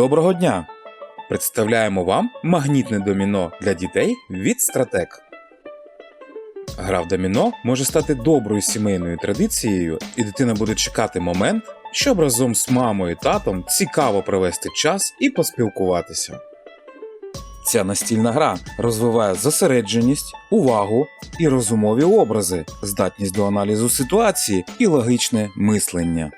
Доброго дня! Представляємо вам магнітне доміно для дітей від Стратек. Гра в доміно може стати доброю сімейною традицією, і дитина буде чекати момент, щоб разом з мамою і татом цікаво провести час і поспілкуватися. Ця настільна гра розвиває зосередженість, увагу і розумові образи, здатність до аналізу ситуації і логічне мислення.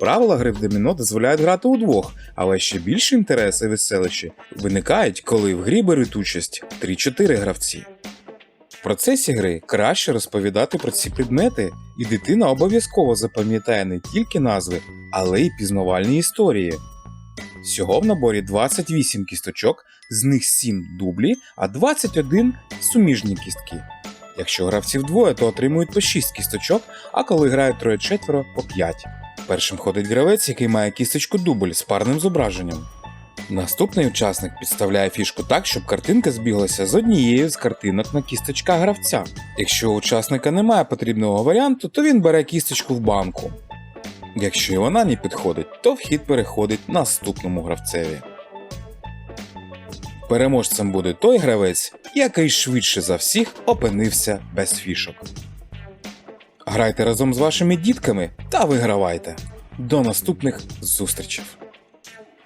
Правила гри в доміно дозволяють грати удвох, але ще більше інтерес і веселощі виникають, коли в грі беруть участь 3-4 гравці. В процесі гри краще розповідати про ці предмети, і дитина обов'язково запам'ятає не тільки назви, але й пізнавальні історії. Всього в наборі 28 кісточок, з них 7 дублі, а 21 суміжні кістки. Якщо гравців двоє, то отримують по 6 кісточок, а коли грають троє-четверо по 5. Першим ходить гравець, який має кісточку дубль з парним зображенням. Наступний учасник підставляє фішку так, щоб картинка збіглася з однією з картинок на кісточка гравця. Якщо у учасника немає потрібного варіанту, то він бере кісточку в банку. Якщо і вона не підходить, то вхід переходить наступному гравцеві. Переможцем буде той гравець, який швидше за всіх опинився без фішок. Грайте разом з вашими дітками та вигравайте. До наступних зустрічей!